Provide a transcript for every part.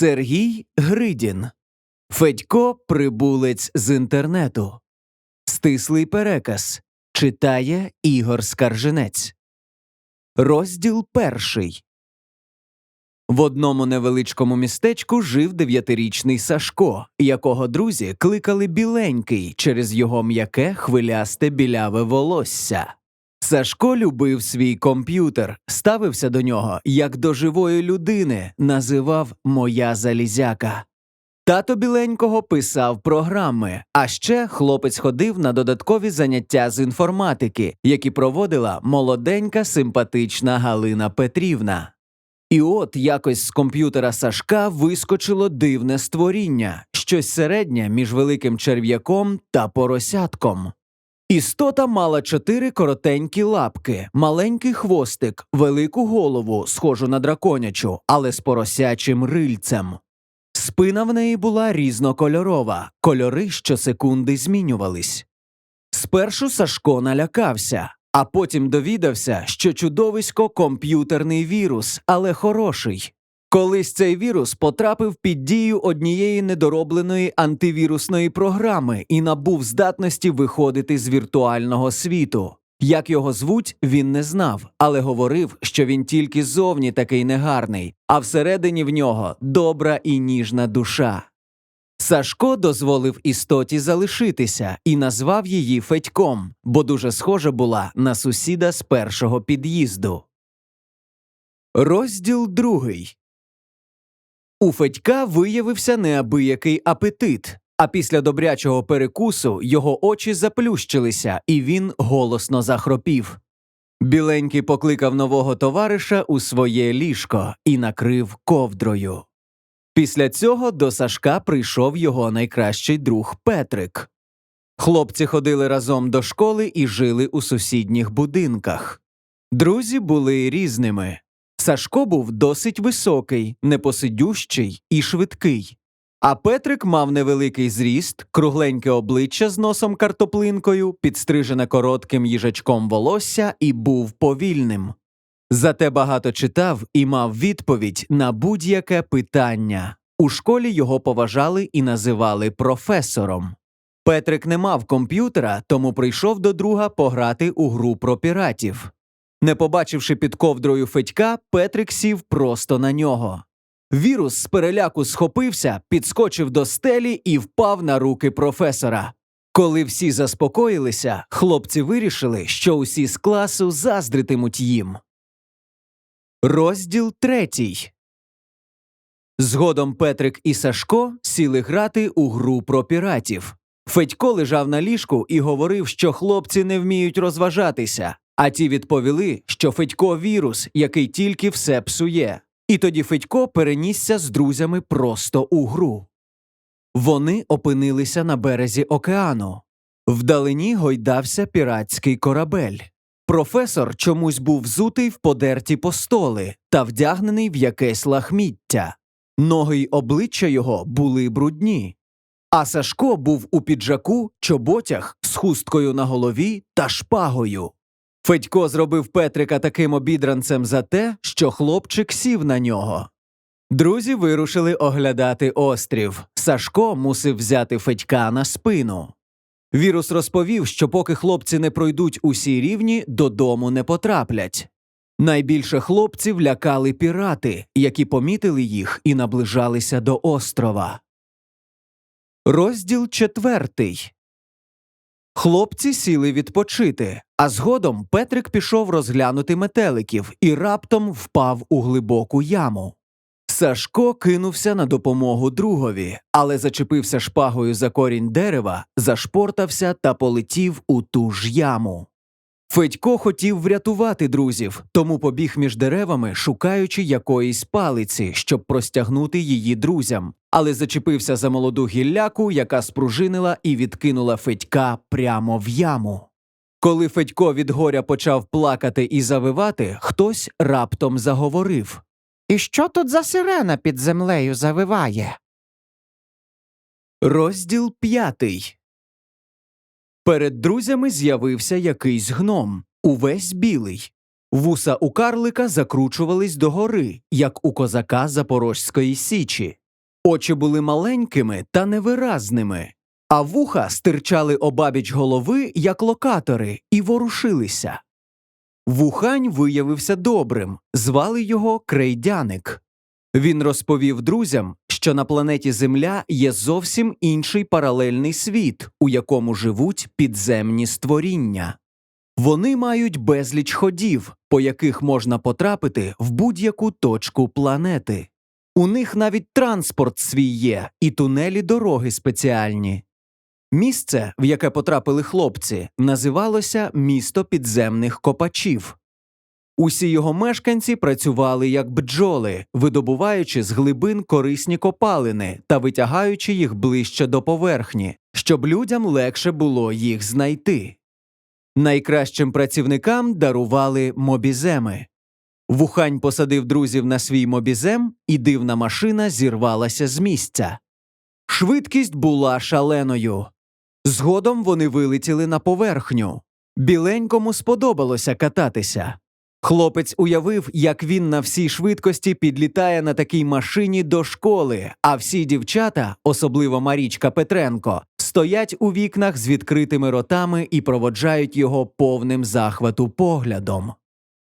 Сергій Гридін. Федько прибулець з інтернету. Стислий переказ. Читає Ігор Скарженець. Розділ перший. В одному невеличкому містечку жив дев'ятирічний Сашко, якого друзі кликали біленький через його м'яке хвилясте біляве волосся. Сашко любив свій комп'ютер, ставився до нього як до живої людини, називав Моя залізяка. Тато біленького писав програми, а ще хлопець ходив на додаткові заняття з інформатики, які проводила молоденька симпатична Галина Петрівна. І от якось з комп'ютера Сашка вискочило дивне створіння, щось середнє між великим черв'яком та поросятком. Істота мала чотири коротенькі лапки, маленький хвостик, велику голову, схожу на драконячу, але з поросячим рильцем. Спина в неї була різнокольорова, кольори щосекунди змінювались. Спершу Сашко налякався, а потім довідався, що чудовисько комп'ютерний вірус, але хороший. Колись цей вірус потрапив під дію однієї недоробленої антивірусної програми і набув здатності виходити з віртуального світу. Як його звуть, він не знав, але говорив, що він тільки зовні такий негарний, а всередині в нього добра і ніжна душа. Сашко дозволив істоті залишитися і назвав її Федьком, бо дуже схожа була на сусіда з першого під'їзду. Розділ другий. У Федька виявився неабиякий апетит, а після добрячого перекусу його очі заплющилися, і він голосно захропів. Біленький покликав нового товариша у своє ліжко і накрив ковдрою. Після цього до Сашка прийшов його найкращий друг Петрик. Хлопці ходили разом до школи і жили у сусідніх будинках. Друзі були різними. Сашко був досить високий, непосидющий і швидкий. А Петрик мав невеликий зріст, кругленьке обличчя з носом картоплинкою, підстрижене коротким їжачком волосся і був повільним. Зате багато читав і мав відповідь на будь-яке питання. У школі його поважали і називали професором. Петрик не мав комп'ютера, тому прийшов до друга пограти у гру про піратів. Не побачивши під ковдрою Федька, Петрик сів просто на нього. Вірус з переляку схопився, підскочив до стелі і впав на руки професора. Коли всі заспокоїлися, хлопці вирішили, що усі з класу заздритимуть їм. Розділ третій. Згодом Петрик і Сашко сіли грати у гру про піратів. Федько лежав на ліжку і говорив, що хлопці не вміють розважатися, а ті відповіли, що Федько вірус, який тільки все псує. І тоді Федько перенісся з друзями просто у гру. Вони опинилися на березі океану. Вдалині гойдався піратський корабель. Професор чомусь був взутий в подерті постоли та вдягнений в якесь лахміття. Ноги й обличчя його були брудні. А Сашко був у піджаку, чоботях з хусткою на голові та шпагою. Федько зробив Петрика таким обідранцем за те, що хлопчик сів на нього. Друзі вирушили оглядати острів. Сашко мусив взяти Федька на спину. Вірус розповів, що поки хлопці не пройдуть усі рівні, додому не потраплять. Найбільше хлопців лякали пірати, які помітили їх і наближалися до острова. Розділ четвертий. Хлопці сіли відпочити, а згодом Петрик пішов розглянути метеликів і раптом впав у глибоку яму. Сашко кинувся на допомогу другові, але зачепився шпагою за корінь дерева, зашпортався та полетів у ту ж яму. Федько хотів врятувати друзів, тому побіг між деревами, шукаючи якоїсь палиці, щоб простягнути її друзям, але зачепився за молоду гілляку, яка спружинила і відкинула Федька прямо в яму. Коли Федько від горя почав плакати і завивати, хтось раптом заговорив. І що тут за сирена під землею завиває? Розділ п'ятий. Перед друзями з'явився якийсь гном, увесь білий. Вуса у карлика закручувались догори, як у козака Запорозької січі. Очі були маленькими та невиразними, а вуха стирчали обабіч голови, як локатори, і ворушилися. Вухань виявився добрим, звали його Крейдяник. Він розповів друзям, що на планеті Земля є зовсім інший паралельний світ, у якому живуть підземні створіння. Вони мають безліч ходів, по яких можна потрапити в будь-яку точку планети. У них навіть транспорт свій є, і тунелі дороги спеціальні. Місце, в яке потрапили хлопці, називалося місто підземних копачів. Усі його мешканці працювали як бджоли, видобуваючи з глибин корисні копалини та витягаючи їх ближче до поверхні, щоб людям легше було їх знайти. Найкращим працівникам дарували мобіземи. Вухань посадив друзів на свій мобізем, і дивна машина зірвалася з місця. Швидкість була шаленою. Згодом вони вилетіли на поверхню. Біленькому сподобалося кататися. Хлопець уявив, як він на всій швидкості підлітає на такій машині до школи, а всі дівчата, особливо Марічка Петренко, стоять у вікнах з відкритими ротами і проводжають його повним захвату поглядом.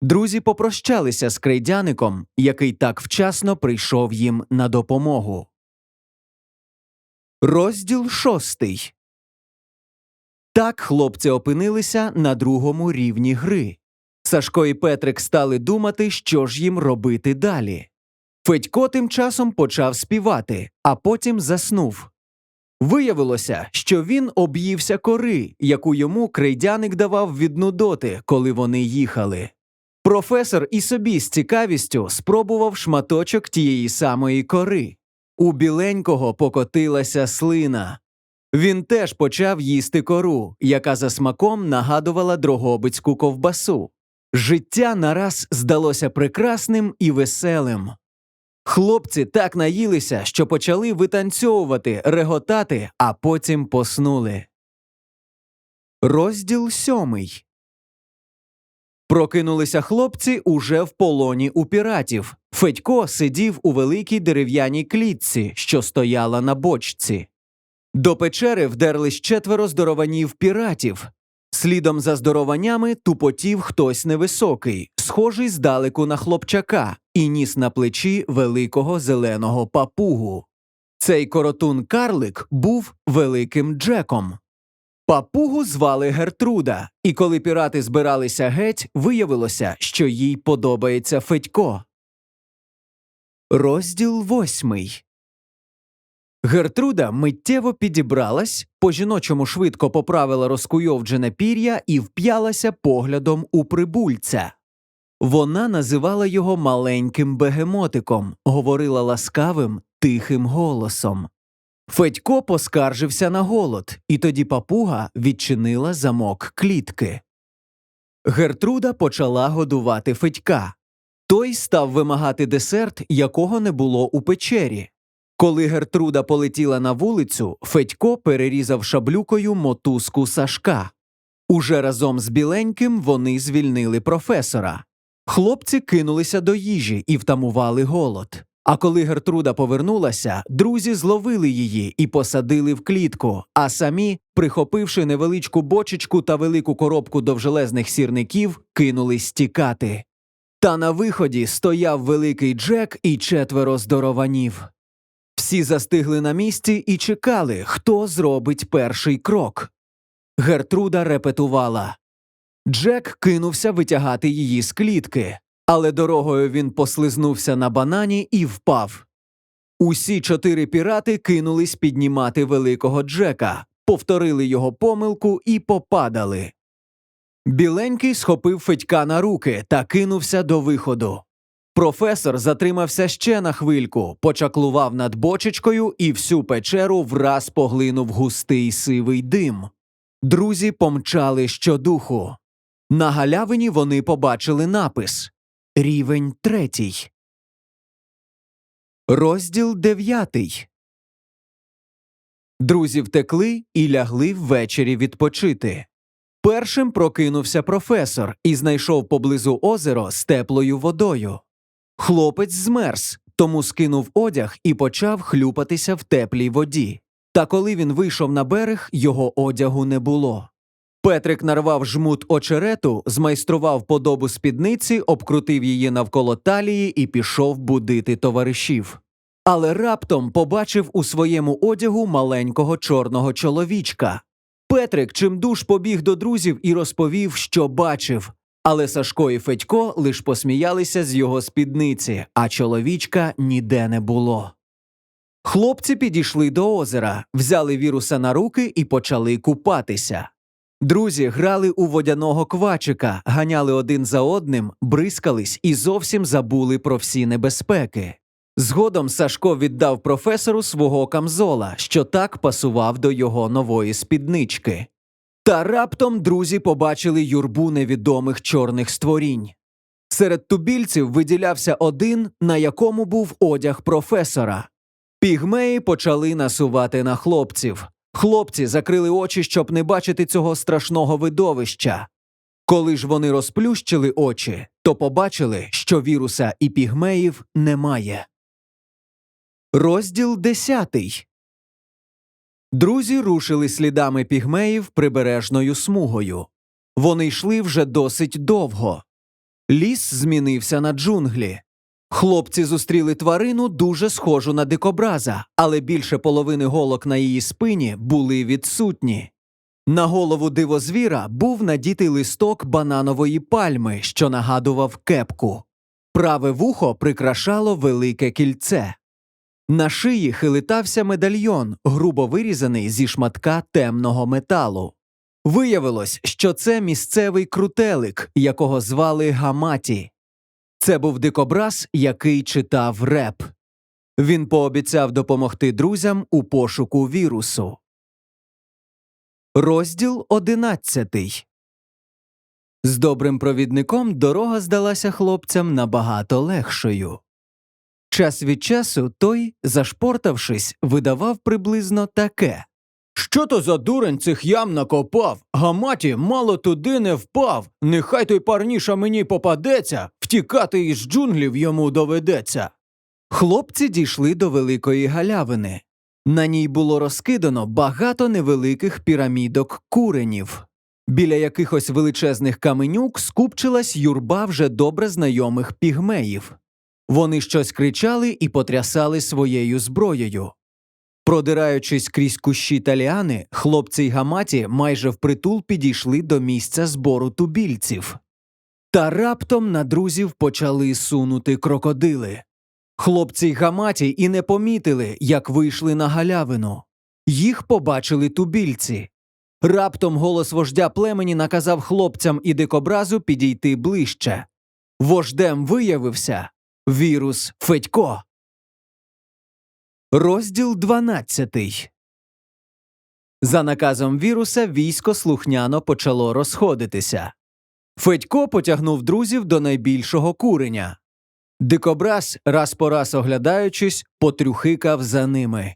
Друзі попрощалися з крейдяником, який так вчасно прийшов їм на допомогу. Розділ шостий. Так хлопці опинилися на другому рівні гри. Сашко і Петрик стали думати, що ж їм робити далі. Федько тим часом почав співати, а потім заснув. Виявилося, що він об'ївся кори, яку йому крейдяник давав від нудоти, коли вони їхали. Професор і собі з цікавістю спробував шматочок тієї самої кори. У біленького покотилася слина. Він теж почав їсти кору, яка за смаком нагадувала дрогобицьку ковбасу. Життя нараз здалося прекрасним і веселим. Хлопці так наїлися, що почали витанцьовувати, реготати, а потім поснули. Розділ сьомий. Прокинулися хлопці уже в полоні у піратів. Федько сидів у великій дерев'яній клітці, що стояла на бочці. До печери вдерлись четверо здорованів піратів. Слідом за здорованями тупотів хтось невисокий, схожий здалеку на хлопчака, і ніс на плечі великого зеленого папугу. Цей коротун карлик був великим Джеком. Папугу звали Гертруда, і коли пірати збиралися геть, виявилося, що їй подобається Федько. Розділ восьмий. Гертруда миттєво підібралась, по жіночому швидко поправила розкуйовджене пір'я і вп'ялася поглядом у прибульця. Вона називала його маленьким бегемотиком, говорила ласкавим, тихим голосом. Федько поскаржився на голод, і тоді папуга відчинила замок клітки. Гертруда почала годувати Федька. Той став вимагати десерт, якого не було у печері. Коли Гертруда полетіла на вулицю, Федько перерізав шаблюкою мотузку Сашка. Уже разом з біленьким вони звільнили професора. Хлопці кинулися до їжі і втамували голод. А коли Гертруда повернулася, друзі зловили її і посадили в клітку, а самі, прихопивши невеличку бочечку та велику коробку довжелезних сірників, кинулись тікати. Та на виході стояв великий Джек і четверо здорованів. Всі застигли на місці і чекали, хто зробить перший крок. Гертруда репетувала. Джек кинувся витягати її з клітки, але дорогою він послизнувся на банані і впав. Усі чотири пірати кинулись піднімати великого Джека, повторили його помилку і попадали. Біленький схопив Федька на руки та кинувся до виходу. Професор затримався ще на хвильку, почаклував над бочечкою і всю печеру враз поглинув густий сивий дим. Друзі помчали щодуху. На галявині вони побачили напис Рівень третій. Розділ дев'ятий. Друзі втекли і лягли ввечері відпочити. Першим прокинувся професор і знайшов поблизу озеро з теплою водою. Хлопець змерз, тому скинув одяг і почав хлюпатися в теплій воді. Та коли він вийшов на берег, його одягу не було. Петрик нарвав жмут очерету, змайстрував подобу спідниці, обкрутив її навколо талії і пішов будити товаришів. Але раптом побачив у своєму одягу маленького чорного чоловічка. Петрик чимдуж побіг до друзів і розповів, що бачив. Але Сашко і Федько лиш посміялися з його спідниці, а чоловічка ніде не було. Хлопці підійшли до озера, взяли віруса на руки і почали купатися. Друзі грали у водяного квачика, ганяли один за одним, бризкались і зовсім забули про всі небезпеки. Згодом Сашко віддав професору свого камзола, що так пасував до його нової спіднички. Та раптом друзі побачили юрбу невідомих чорних створінь. Серед тубільців виділявся один, на якому був одяг професора. Пігмеї почали насувати на хлопців. Хлопці закрили очі, щоб не бачити цього страшного видовища. Коли ж вони розплющили очі, то побачили, що віруса і пігмеїв немає. Розділ десятий. Друзі рушили слідами пігмеїв прибережною смугою. Вони йшли вже досить довго. Ліс змінився на джунглі. Хлопці зустріли тварину дуже схожу на дикобраза, але більше половини голок на її спині були відсутні. На голову дивозвіра був надітий листок бананової пальми, що нагадував кепку. Праве вухо прикрашало велике кільце. На шиї хилитався медальйон, грубо вирізаний зі шматка темного металу. Виявилось, що це місцевий крутелик, якого звали Гаматі. Це був дикобраз, який читав реп. Він пообіцяв допомогти друзям у пошуку вірусу. Розділ одинадцятий. З добрим провідником дорога здалася хлопцям набагато легшою. Час від часу той, зашпортавшись, видавав приблизно таке. Що то за дурень цих ям накопав? Гаматі мало туди не впав. Нехай той парніша мені попадеться, втікати із джунглів йому доведеться. Хлопці дійшли до великої галявини. На ній було розкидано багато невеликих пірамідок куренів. Біля якихось величезних каменюк скупчилась юрба вже добре знайомих пігмеїв. Вони щось кричали і потрясали своєю зброєю. Продираючись крізь кущі та ліани, хлопці й гаматі майже впритул підійшли до місця збору тубільців. Та раптом на друзів почали сунути крокодили. Хлопці й гаматі і не помітили, як вийшли на галявину. Їх побачили тубільці. Раптом голос вождя племені наказав хлопцям і дикобразу підійти ближче. Вождем виявився вірус Федько. Розділ 12. За наказом віруса військо слухняно почало розходитися. Федько потягнув друзів до найбільшого куреня. Дикобраз, раз по раз оглядаючись, потрюхикав за ними.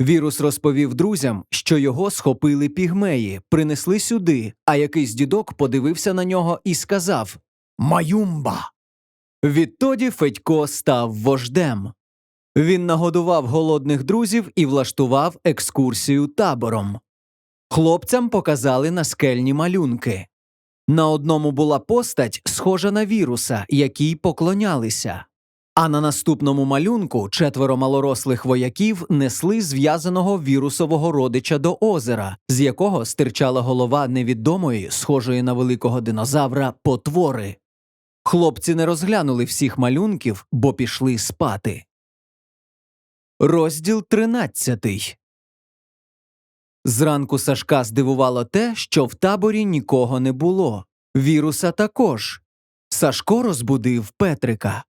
Вірус розповів друзям, що його схопили пігмеї, принесли сюди, а якийсь дідок подивився на нього і сказав Маюмба. Відтоді Федько став вождем. Він нагодував голодних друзів і влаштував екскурсію табором. Хлопцям показали наскельні малюнки. На одному була постать, схожа на віруса, якій поклонялися. А на наступному малюнку четверо малорослих вояків несли зв'язаного вірусового родича до озера, з якого стирчала голова невідомої, схожої на великого динозавра, потвори. Хлопці не розглянули всіх малюнків, бо пішли спати. Розділ 13 Зранку Сашка здивувало те, що в таборі нікого не було. Віруса також. Сашко розбудив Петрика.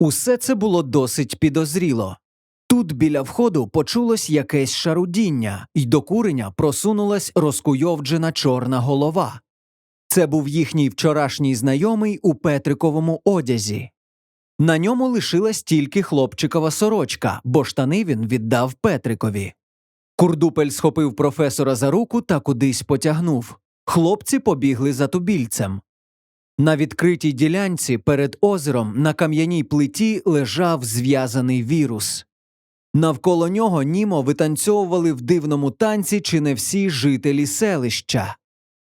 Усе це було досить підозріло. Тут біля входу почулось якесь шарудіння, й до куреня просунулась розкуйовджена чорна голова. Це був їхній вчорашній знайомий у Петриковому одязі. На ньому лишилась тільки хлопчикова сорочка, бо штани він віддав Петрикові. Курдупель схопив професора за руку та кудись потягнув. Хлопці побігли за тубільцем. На відкритій ділянці перед озером на кам'яній плиті лежав зв'язаний вірус. Навколо нього німо витанцьовували в дивному танці чи не всі жителі селища.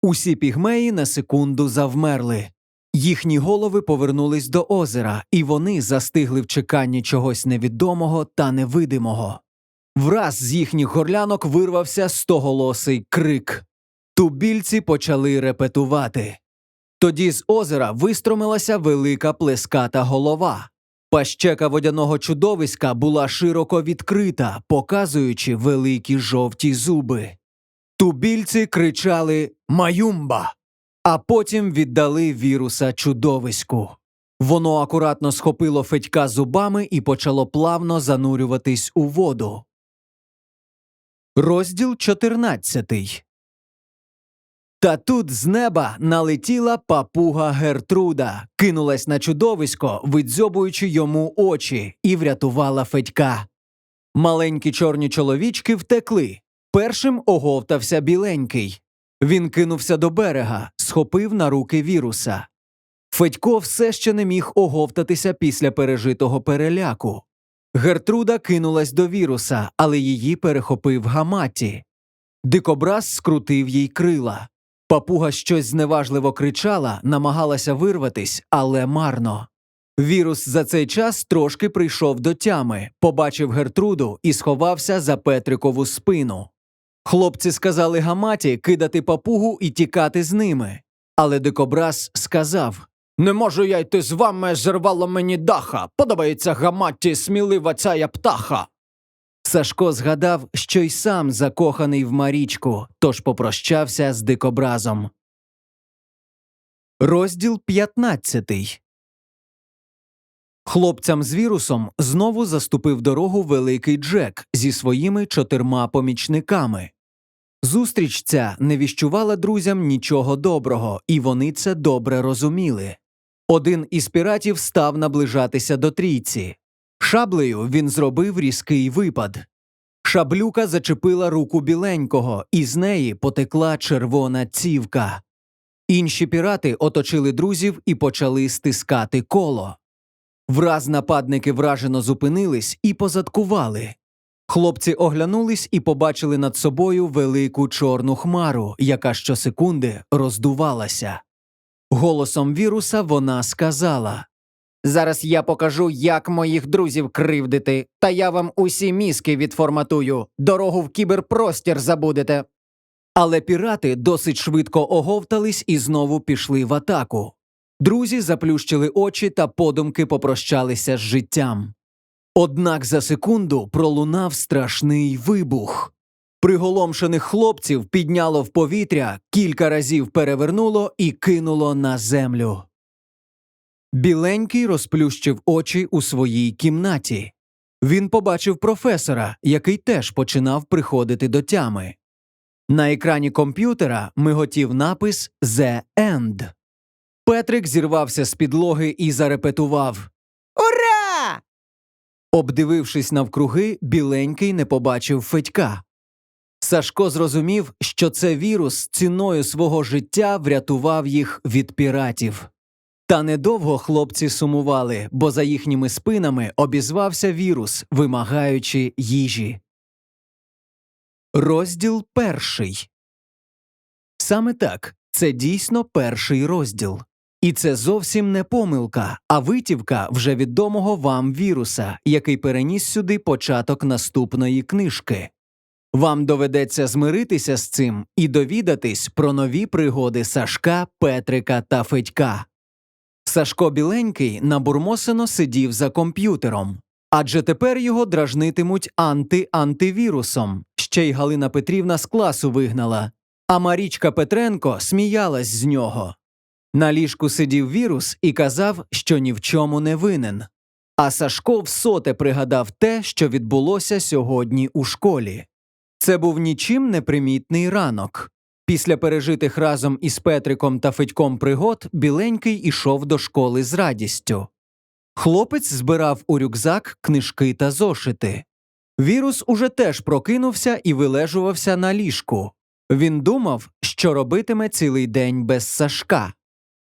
Усі пігмеї на секунду завмерли. Їхні голови повернулись до озера, і вони застигли в чеканні чогось невідомого та невидимого. Враз з їхніх горлянок вирвався стоголосий крик. Тубільці почали репетувати. Тоді з озера вистромилася велика плеската голова. Пащека водяного чудовиська була широко відкрита, показуючи великі жовті зуби. Тубільці кричали Маюмба, а потім віддали віруса чудовиську. Воно акуратно схопило Федька зубами і почало плавно занурюватись у воду. Розділ 14 Та тут з неба налетіла папуга Гертруда, кинулась на чудовисько, видзьобуючи йому очі, і врятувала Федька. Маленькі чорні чоловічки втекли. Першим оговтався біленький. Він кинувся до берега, схопив на руки віруса. Федько все ще не міг оговтатися після пережитого переляку. Гертруда кинулась до віруса, але її перехопив гаматі. Дикобраз скрутив їй крила. Папуга щось зневажливо кричала, намагалася вирватись, але марно. Вірус за цей час трошки прийшов до тями, побачив Гертруду і сховався за Петрикову спину. Хлопці сказали гаматі кидати папугу і тікати з ними. Але дикобраз сказав Не можу я йти з вами, зірвало мені даха. Подобається гаматі смілива ця птаха. Сашко згадав, що й сам закоханий в Марічку, тож попрощався з дикобразом. Розділ 15 Хлопцям з вірусом знову заступив дорогу великий Джек зі своїми чотирма помічниками. Зустріч ця не віщувала друзям нічого доброго, і вони це добре розуміли. Один із піратів став наближатися до трійці. Шаблею він зробив різкий випад. Шаблюка зачепила руку біленького, і з неї потекла червона цівка. Інші пірати оточили друзів і почали стискати коло. Враз нападники вражено зупинились і позадкували. Хлопці оглянулись і побачили над собою велику чорну хмару, яка щосекунди роздувалася. Голосом віруса вона сказала Зараз я покажу, як моїх друзів кривдити, та я вам усі мізки відформатую, дорогу в кіберпростір забудете. Але пірати досить швидко оговтались і знову пішли в атаку. Друзі заплющили очі та подумки попрощалися з життям. Однак за секунду пролунав страшний вибух. Приголомшених хлопців підняло в повітря, кілька разів перевернуло і кинуло на землю. Біленький розплющив очі у своїй кімнаті. Він побачив професора, який теж починав приходити до тями. На екрані комп'ютера миготів напис «The End». Петрик зірвався з підлоги і зарепетував. Ура! Обдивившись навкруги, біленький не побачив Федька. Сашко зрозумів, що це вірус ціною свого життя врятував їх від піратів. Та недовго хлопці сумували, бо за їхніми спинами обізвався вірус, вимагаючи їжі. Розділ перший. Саме так, це дійсно перший розділ. І це зовсім не помилка, а витівка вже відомого вам віруса, який переніс сюди початок наступної книжки. Вам доведеться змиритися з цим і довідатись про нові пригоди Сашка, Петрика та Федька. Сашко Біленький набурмосено сидів за комп'ютером, адже тепер його дражнитимуть анти-антивірусом. Ще й Галина Петрівна з класу вигнала, а Марічка Петренко сміялась з нього. На ліжку сидів вірус і казав, що ні в чому не винен. А Сашко всоте пригадав те, що відбулося сьогодні у школі. Це був нічим непримітний ранок. Після пережитих разом із Петриком та Федьком пригод біленький ішов до школи з радістю. Хлопець збирав у рюкзак книжки та зошити. Вірус уже теж прокинувся і вилежувався на ліжку. Він думав, що робитиме цілий день без Сашка.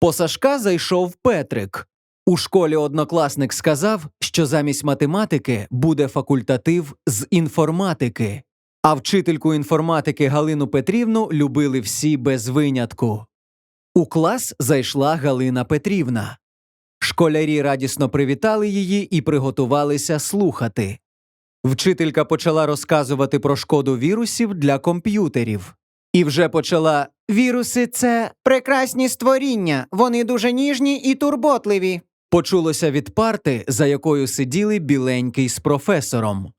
По Сашка зайшов Петрик. У школі однокласник сказав, що замість математики буде факультатив з інформатики. А вчительку інформатики Галину Петрівну любили всі без винятку. У клас зайшла Галина Петрівна. Школярі радісно привітали її і приготувалися слухати. Вчителька почала розказувати про шкоду вірусів для комп'ютерів. І вже почала Віруси це прекрасні створіння. Вони дуже ніжні і турботливі. почулося від парти, за якою сиділи біленький з професором.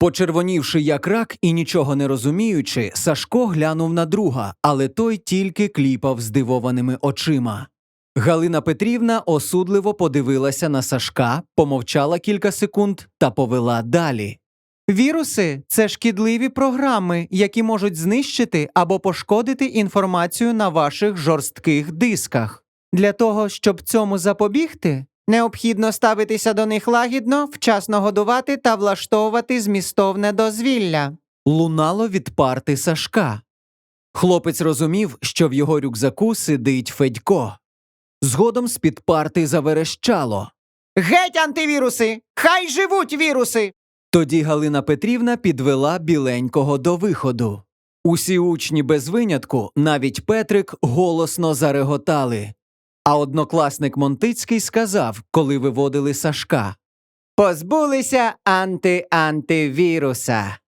Почервонівши як рак і нічого не розуміючи, Сашко глянув на друга, але той тільки кліпав здивованими очима. Галина Петрівна осудливо подивилася на Сашка, помовчала кілька секунд та повела далі. Віруси це шкідливі програми, які можуть знищити або пошкодити інформацію на ваших жорстких дисках. Для того, щоб цьому запобігти, необхідно ставитися до них лагідно, вчасно годувати та влаштовувати змістовне дозвілля. Лунало від парти Сашка. Хлопець розумів, що в його рюкзаку сидить Федько. Згодом з-під парти заверещало. Геть антивіруси! Хай живуть віруси! Тоді Галина Петрівна підвела біленького до виходу. Усі учні без винятку, навіть Петрик, голосно зареготали. А однокласник Монтицький сказав, коли виводили Сашка. Позбулися анти-антивіруса.